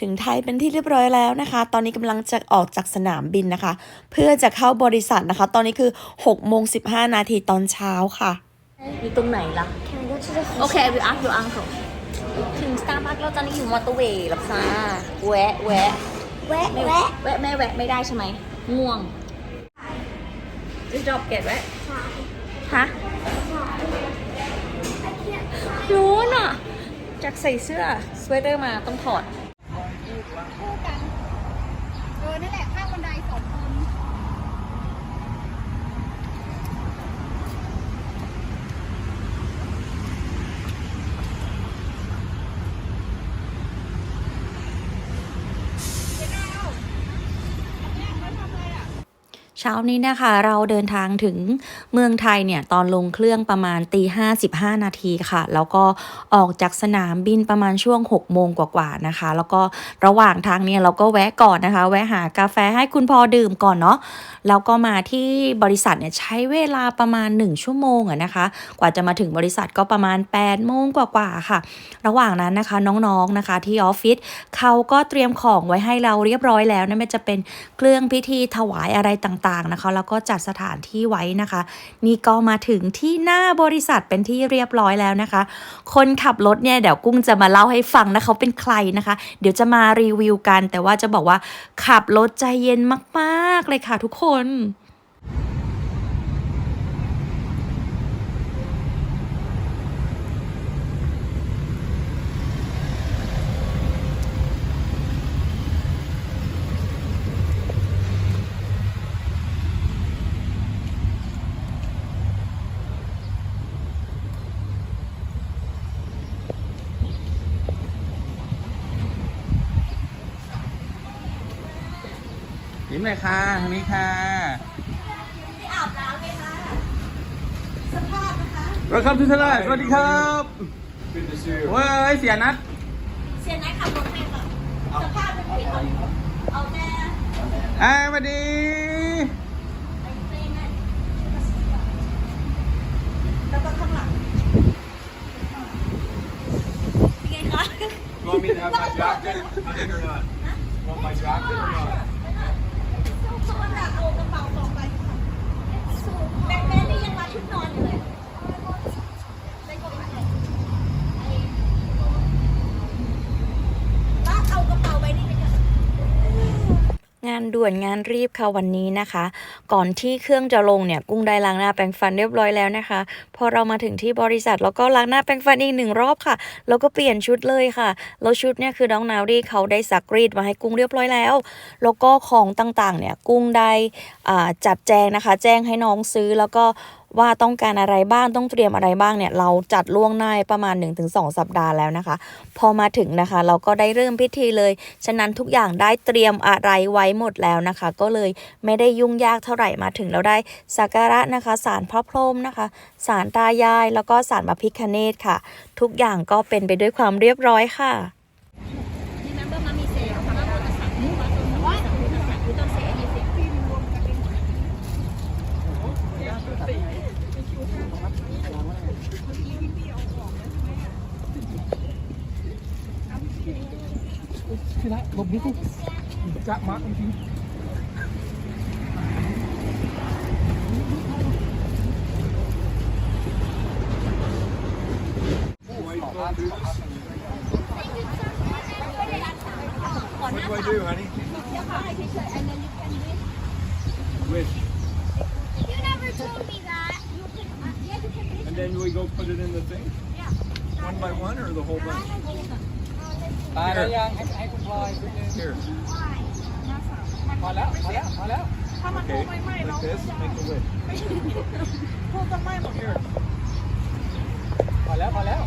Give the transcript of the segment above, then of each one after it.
ถึงไทยเป็นที่เรียบร้อยแล้วนะคะ ตอนนี้กำลังจะออกจากสนามบินนะคะ เพื่อจะเข้าบริษัทนะคะ ตอนนี้คือ6โมง15นาทีตอนเช้าค่ะ อยู่ตรงไหนล่ะ Can I go to the โอเค I will ask your uncle ถึง Starbucks แล้วตอนนี้อยู่มอเตอร์เวย์แล้วค่ะแวะแวะแวะไม่แวะแวะไม่แวะไม่ได้ใช่ไหมง่วงจะจอบเก็ตไว้ฮะรู้น่ะจากใส่เสื้อสเวตเตอร์มาต้องถอด เออ นั่นแหละ ข้างบันไดสองคน เช้านี้นะคะเราเดินทางถึงเมืองไทยเนี่ยตอนลงเครื่องประมาณตีห้าสิบห้านาทีค่ะ แล้วก็ออกจากสนามบินประมาณช่วง6กโมงกว่าๆนะคะ แล้วก็ระหว่างทางเนี่ยเราก็แวะก่อนนะคะ แวะหากาแฟให้คุณพอดื่มก่อนเนาะแล้วก็มาที่บริษัทเนี่ยใช้เวลาประมาณ1ชั่วโมงอะนะคะ กว่าจะมาถึงบริษัทก็ประมาณ8โมงกว่าๆค่ะ ระหว่างนั้นนะคะน้องๆนะคะ ที่ออฟฟิศเขาก็เตรียมของไว้ให้เราเรียบร้อยแล้วนะไม่ว่าจะเป็นเครื่องพิธีถวายอะไรต่างๆนะคะ แล้วก็จัดสถานที่ไว้นะคะ นี่ก็มาถึงที่หน้าบริษัทเป็นที่เรียบร้อยแล้วนะคะ คนขับรถเนี่ยเดี๋ยวกุ้งจะมาเล่าให้ฟังนะเขาเป็นใครนะคะ เดี๋ยวจะมารีวิวกัน แต่ว่าจะบอกว่าขับรถใจเย็นมาก ๆเลยค่ะทุกคน ยิ้มเลยค่ะทางนี้ค่ะอาบน้ำไหมคะสภาพนะคะ Welcome to Thailand สวัสดีครับ Good to see you. เว้ยเสียนัดเสียนายขับรถให้ค่ะสภาพเป็นผิดเอาแต่อ่าสวัสดีไงคะ You want me to have my jacket or not? Want my jacket or not? แม่แม่นี่ยังมาชุดนอนอยู่เลย ป้าเอากระเป๋าไปนี่ไปเถอะ งานด่วนงานรีบค่ะวันนี้นะคะ ก่อนที่เครื่องจะลงเนี่ยกุ้งได้ล้างหน้าแปรงฟันเรียบร้อยแล้วนะคะ พอเรามาถึงที่บริษัทแล้วก็ล้างหน้าแปรงฟันอีกหนึ่งรอบค่ะแล้วก็เปลี่ยนชุดเลยค่ะแล้วชุดเนี่ยคือน้องนาวดีเขาได้ซักรีดมาให้กุ้งเรียบร้อยแล้ว แล้วก็ของต่างๆเนี่ยกุ้งได้จัดแจงนะคะ แจ้งให้น้องซื้อแล้วก็ ว่าต้องการอะไรบ้างต้องเตรียมอะไรบ้างเนี่ยเราจัดล่วงหน้าประมาณ 1-2 สัปดาห์แล้วนะคะ พอมาถึงนะคะ เราก็ได้เริ่มพิธีเลย ฉะนั้นทุกอย่างได้เตรียมอะไรไว้หมดแล้วนะคะ ก็เลยไม่ได้ยุ่งยากเท่าไหร่มาถึงเราได้สักการะนะคะสารพระพรหมนะคะสารตายาย แล้วก็สารพระพิคเนตค่ะ ทุกอย่างก็เป็นไปด้วยความเรียบร้อยค่ะ What do I do, honey? Wish. You never told me that. You can, uh, yeah, you can reach And then we go put it in the thing? Yeah. One by one or the whole bunch? ตายแล้วยังให้ให้คุณพลอย Here. พอแล้วพอแล้วพอแล้ว Okay. Like this, make a wish. Here. พอแล้วพอแล้ว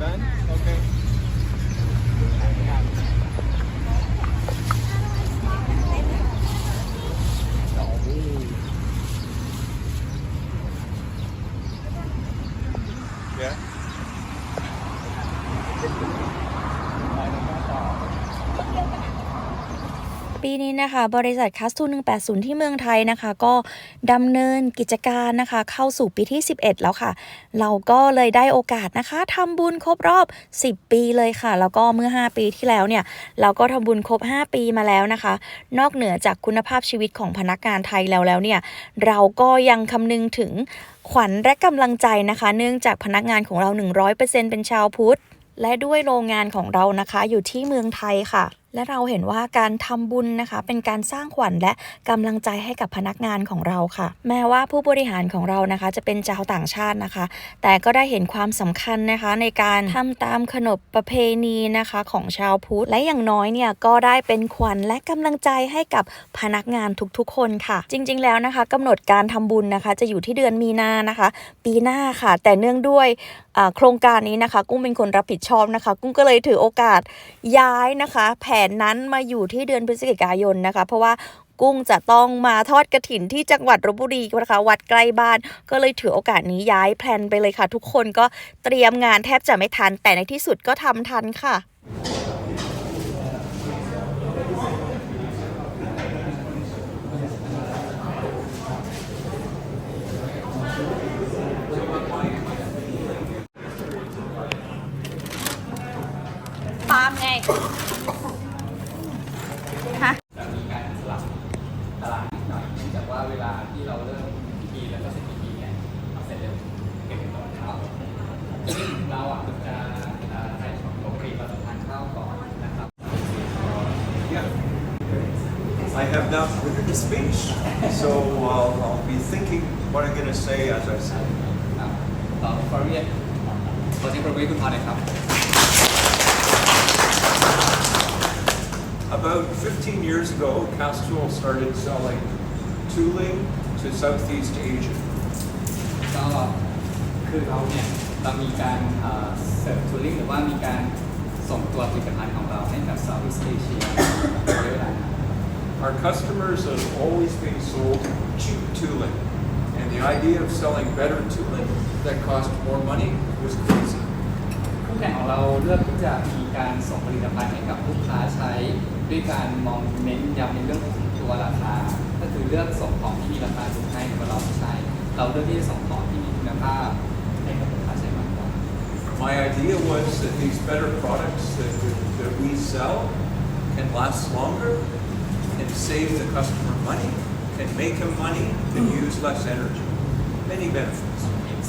Done? Okay. Yeah. พ ปี นี้นะคะ บริษัทคัสตู180 ที่เมืองไทยนะคะ ก็ดำเนินกิจการนะคะ เข้าสู่ปีที่ 11 แล้วค่ะ เราก็เลยได้โอกาสนะคะทำบุญครบรอบ 10 ปีเลยค่ะ แล้วก็เมื่อ 5 ปีที่แล้วเนี่ย เราก็ทำบุญครบ 5 ปีมาแล้วนะคะ นอกเหนือจากคุณภาพชีวิตของพนักงานไทยแล้วแล้วเนี่ย เราก็ยังคำนึงถึงขวัญและกำลังใจนะคะ เนื่องจากพนักงานของเรา 100%เป็นชาวพุทธและด้วยโรงงานของเรานะคะ อยู่ที่เมืองไทยค่ะ และเราเห็นว่าการทำบุญนะคะ เป็นการสร้างขวัญและกำลังใจให้กับพนักงานของเราค่ะ แม้ว่าผู้บริหารของเรานะคะ จะเป็นชาวต่างชาตินะคะ แต่ก็ได้เห็นความสำคัญนะคะ ในการทำตามขนบประเพณีนะคะของชาวพุทธและอย่างน้อยเนี่ยก็ได้เป็นขวัญและกำลังใจให้กับพนักงานทุกๆ คนค่ะ จริง ๆ แล้วนะคะกำหนดการทำบุญนะคะ จะอยู่ที่เดือนมีนานะคะ ปีหน้าค่ะ แต่เนื่องด้วยโครงการนี้นะคะ กุ้งเป็นคนรับผิดชอบนะคะ กุ้งก็เลยถือโอกาสย้ายนะคะ แผนนั้นมาอยู่ที่เดือนพฤศจิกายนนะคะ เพราะว่ากุ้งจะต้องมาทอดกระถินที่จังหวัดลบบุรีนะคะวัดใกล้บ้าน ก็เลยถือโอกาสนี้ย้ายแพลนไปเลยค่ะ ทุกคนก็เตรียมงานแทบจะไม่ทัน แต่ในที่สุดก็ทำทันค่ะ have not written a speech, so I'll, I'll be thinking what I'm going to say as I say. ครับต่อฟอร์เรียนขอเสียงปรบมือให้คุณพอหน่อยครับ About 15 years ago, Castrol started selling tooling to Southeast Asia. ก็คือเราเนี่ยเรามีการเอ่อเสิร์ฟทูริงหรือว่ามีการส่งตัวผลิตภัณฑ์ของเราให้กับ Southeast Asia เยอะเลยนะ Our customers have always been sold cheap tooling, and the idea of selling better tooling that cost more money was crazy. คู่แข่งของเราเลือกที่จะมีการส่งผลิตภัณฑ์ให้กับลูกค้าใช้ ด้วยการมองเน้นย้ำในเรื่องของตัวราคา ก็คือเลือกส่งของที่มีราคาถูกให้กับเราไม่ใช่ เราเลือกที่จะส่งของที่มีคุณภาพให้กับลูกค้าใช้มากกว่า My idea was that these better products that, that we sell can last longer, can save the customer money, can make him money, can use less energy. Many benefits.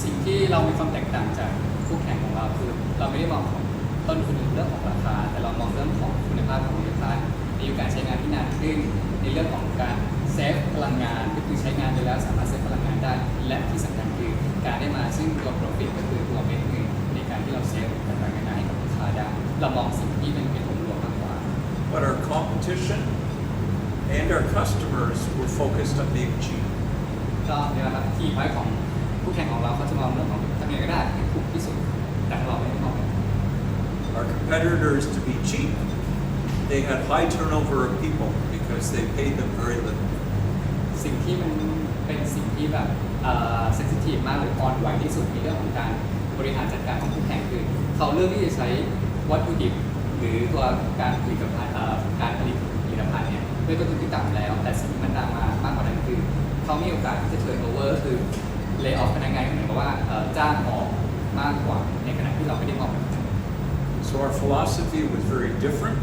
สิ่งที่เรามีความแตกต่างจากคู่แข่งของเราคือ เราไม่ได้มองของต้นทุนเรื่องของราคา แต่เรามองเรื่องของคุณภาพของผลิตภัณฑ์ในยุคการใช้งานที่นานขึ้น ในเรื่องของการเซฟพลังงานก็คือใช้งานไปแล้วสามารถเซฟพลังงานได้ และที่สำคัญคือการได้มาซึ่งตัว profit ก็คือตัวเม็ดเงินในการที่เราเซฟต่างๆนานาให้กับลูกค้าได้เรามองสิ่งที่เป็นเป็นองค์รวมมากกว่า But our competition and our customers were focused on being cheap. ก็เนี่ยนะครับที่ไว้ของคู่แข่งของเราเขาจะมองเรื่องของทำยังไงก็ได้ให้ถูกที่สุดแต่เราไม่ได้มองแบบนั้น Our competitors, to be cheap, they had high turnover of people because they paid them very little. สิ่งที่มันเป็นสิ่งที่แบบเซนซิทีฟมากหรืออ่อนไหวที่สุดในเรื่องของการบริหารจัดการของคู่แข่งคือ เขาเลือกที่จะใช้วัตถุดิบ หรือตัวการผลิตภัณฑ์เอ่อการผลิตผลิตภัณฑ์เนี่ย ด้วยต้นทุนที่ต่ำแล้ว แต่สิ่งที่มันตามมามากกว่านั้นคือเขามีโอกาสที่จะเทิร์นโอเวอร์คือเล y off พนักงานเหมือนกับว่าเอ่อจ้างออกมากกว่าในขณะที่เราไม่ได้มองแบบนั้น So our philosophy was very different,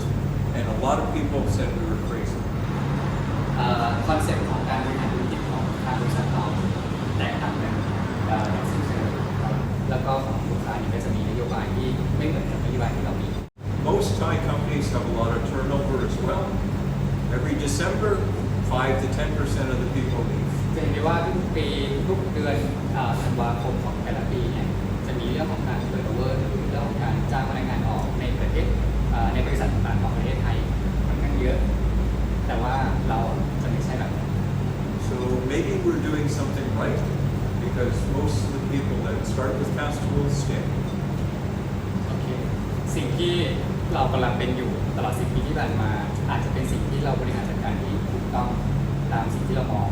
and a lot of people said we were crazy. คอนเซ็ปต์ของการบริหารธุรกิจของทางบริษัทเราแตกต่างกันเอ่ออย่างสิ้นเชิงครับแล้วก็ของลูกค้านี่ก็จะมีนโยบายที่ไม่เหมือนกับนโยบายที่เรามี Most Thai companies have a lot of turnover as well. Every December, 5 to 10% of the people leave. จะเห็นได้ว่าทุกปีทุกเดือนเอ่อธันวาคมของแต่ละปีเนี่ยจะมีเรื่องของการเปิดโอเวอร์หรือเรื่องของการจ้างพนักงานออกในประเทศเอ่อในบริษัทต่างๆของประเทศไทยค่อนข้างเยอะ แต่ว่าเราจะไม่ใช่แบบนั้น So maybe we're doing something right because most of the people that start with Castrol stay. โอเคสิ่งที่เรากำลังเป็นอยู่ตลอดสิบปีที่ผ่านมา อาจจะเป็นสิ่งที่เราบริหารจัดการที่ถูกต้องตามสิ่งที่เรามอง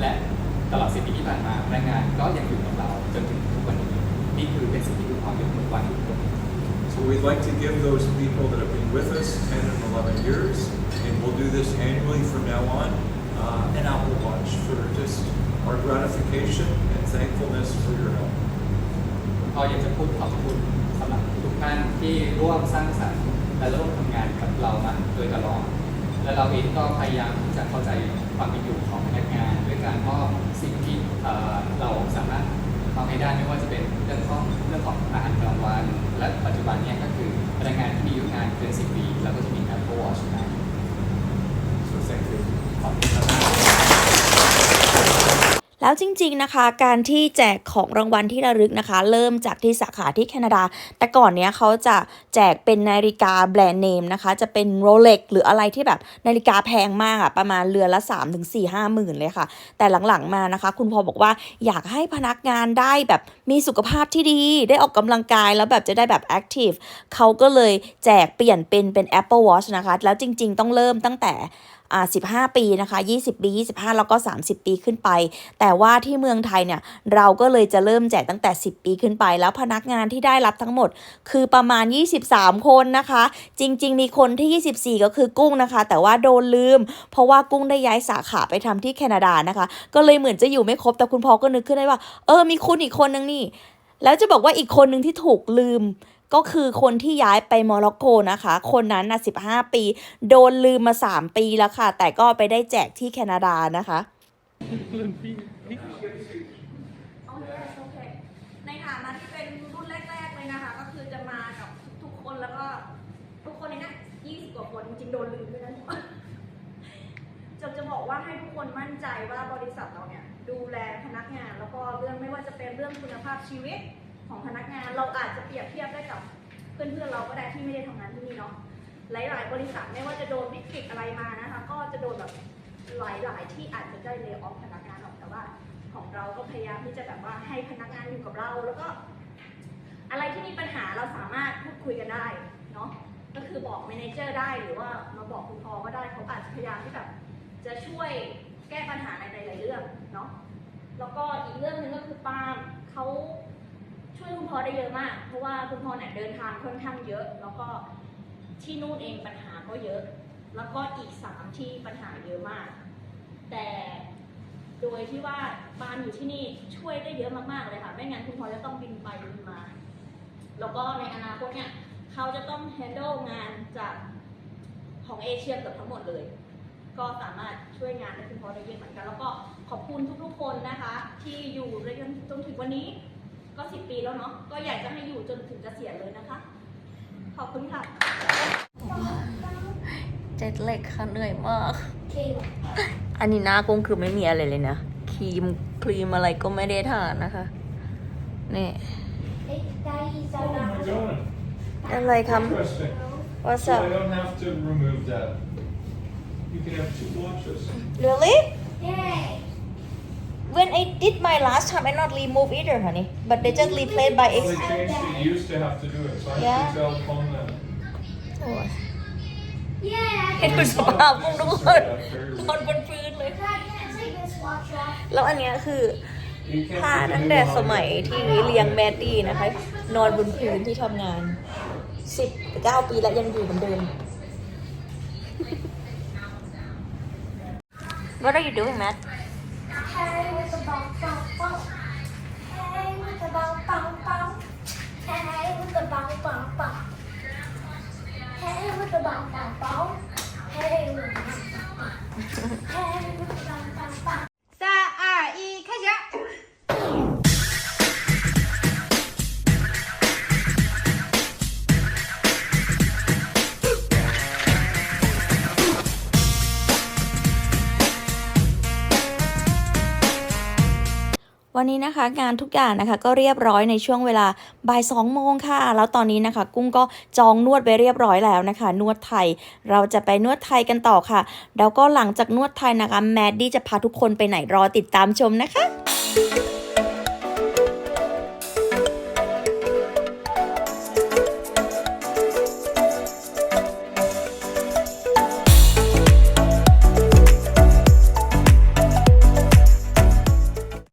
และ ตลอดสิบปีที่ผ่านมาพนักงานก็ยังอยู่กับเราจนถึงทุกวันนี้นี่คือเป็นสิ่งที่คุณพอยกมือไหว้ทุกคน So So we'd like to give those people that have been with us 10 and 11 years, and we'll do this annually from now on, uh, an Apple Watch for just our gratification and thankfulness for your help. ก็อยากจะพูดขอบคุณสำหรับทุกท่านที่ร่วมสร้างสรรค์และร่วมทำงานกับเรามาโดยตลอด และเราเองก็พยายามที่จะเข้าใจความเป็นอยู่ของพนักงานด้วย การมอบสิ่งที่เราสามารถทำให้ได้ไม่ว่าจะเป็นเรื่องของเรื่องของอาหารกลางวันและปัจจุบันนี้ก็คือพนักงานที่มีอายุงานเกิน10ปีแล้วก็จะมี Apple Watch นะ So thank you. ขอบคุณครับ แล้วจริงๆนะคะ การที่แจกของรางวัลที่ระลึกนะคะ เริ่มจากที่สาขาที่แคนาดา แต่ก่อนเนี้ยเขาจะแจกเป็นนาฬิกาแบรนด์เนมนะคะ จะเป็นโรเล็กหรืออะไรที่แบบนาฬิกาแพงมากอะประมาณเรือนละ 3 4 5หมื่นเลยค่ะ แต่หลังๆมานะคะ คุณพอบอกว่าอยากให้พนักงานได้แบบมีสุขภาพที่ดี ได้ออกกำลังกายแล้วแบบจะได้แบบแอคทีฟเขาก็เลยแจกเปลี่ยนเป็นเป็น Apple Watch นะคะ แล้วจริง ๆ ต้องเริ่มตั้งแต่ 15 ปีนะคะ 20 ปี 25 แล้วก็ 30 ปีขึ้นไป แต่ว่าที่เมืองไทยเนี่ยเราก็เลยจะเริ่มแจกตั้งแต่ 10 ปีขึ้นไป แล้วพนักงานที่ได้รับทั้งหมด คือประมาณ 23 คนนะคะ จริง ๆ มีคนที่ 24 ก็คือกุ้งนะคะ แต่ว่าโดนลืม เพราะว่ากุ้งได้ย้ายสาขาไปทำที่แคนาดานะคะ ก็เลยเหมือนจะอยู่ไม่ครบ แต่คุณพ่อก็นึกขึ้นได้ว่า เออ มีคุณอีกคนนึงนี่ แล้วจะบอกว่าอีกคนนึงที่ถูกลืม ก็คือคนที่ย้ายไปโมร็อกโกนะคะ คนนั้นนะ15 ปี โดนลืมมา 3 ปีแล้วค่ะ แต่ก็ไปได้แจกที่แคนาดานะคะโอเคโอเคในฐานะที่เป็นรุ่นแรกๆเลยนะคะ ก็คือจะมากับทุกๆคนแล้วก็ทุกคนในนั้น20 กว่าคนจริงๆโดนลืมด้วยนะจะจะบอกว่าให้ทุกคนมั่นใจว่าบริษัทเราเนี่ยดูแลพนักงาน แล้วก็เรื่องไม่ว่าจะเป็นเรื่องคุณภาพชีวิต ของพนักงานเราอาจจะเปรียบเทียบได้กับเพื่อนๆเราก็ได้ที่ไม่ได้ทำงานที่นี่เนาะหลาย ๆ บริษัทไม่ว่าจะโดนวิกฤตอะไรมานะคะก็จะโดนแบบหลาย ๆ ที่อาจจะได้เล y o ออฟพนักงานออกแต่ว่าของเราก็พยายามที่จะแบบว่าให้พนักงานอยู่กับเรา แล้วก็อะไรที่มีปัญหาเราสามารถพูดคุยกันได้เนาะก็คือบอกเมเนเจอร์ได้หรือว่ามาบอกคุณพอก็ได้เขาอาจจะพยายามที่แบบจะช่วยแก้ปัญหาในหลายๆเรื่องเนาะแล้วก็อีกเรื่องหนึ่งก็คือปาล์มเขา ช่วยคุณพ่อได้เยอะมาก เพราะว่าคุณพ่อเนี่ยเดินทางค่อนข้างเยอะ แล้วก็ที่นู่นเองปัญหาก็เยอะ แล้วก็อีกสามที่ปัญหาเยอะมาก แต่โดยที่ว่าบานอยู่ที่นี่ช่วยได้เยอะมากๆเลยค่ะ ไม่งั้นคุณพลอจะต้องบินไปบินมา แล้วก็ในอนาคตเนี่ยเขาจะต้อง handle งานจากของเอเชียเกือบทั้งหมดเลย ก็สามารถช่วยงานให้คุณพลอได้เยอะเหมือนกัน แล้วก็ขอบคุณทุกๆคนนะคะ ที่อยู่จนถึงวันนี้ ก็สิบปีแล้วเนาะก็อยากจะให้อยู่จนถึงเกษียณเลยนะคะ ขอบคุณค่ะเจ็ดเล็กค่ะเหนื่อยมาก Okay. อันนี้หน้ากุ้งคือไม่มีอะไรเลยนะครีมครีมอะไรก็ไม่ได้ทานนะคะนี่ Hey, Daddy's Oh my god. อะไรครับ Interesting. What's So I up don't have to remove that. You can have two watches. Really Yay. When I did my last time I not remove either honey but they just replace by Well, X they changed it. You used to have to do it. So I Yeah. have to tell Paul that. โอ้ย Yeah. ให้ดูสภาพกุ้งทุกคนนอนบนพื้นเลย Dad, can I take this watch off? แล้วอันเนี้ยคือ You can't ผ้า put the ตั้ง new แต่ one on สมัย there. ที่เลี้ยงแมดดี้นะคะ นอนบนพื้นที่ทำงานสิบเก้าปีแล้วยังอยู่เหมือนเดิม What are you doing Matt Hey, with the bum bum bum. Hey, with the bum bum bum. Hey, with the bum bum bum. วันนี้นะคะงานทุกอย่างนะคะก็เรียบร้อยในช่วงเวลาบ่ายสองโมงค่ะ แล้วตอนนี้นะคะ กุ้งก็จองนวดไปเรียบร้อยแล้วนะคะ นวดไทย เราจะไปนวดไทยกันต่อค่ะ แล้วก็หลังจากนวดไทยนะคะแมดดี้จะพาทุกคนไปไหนรอติดตามชมนะคะ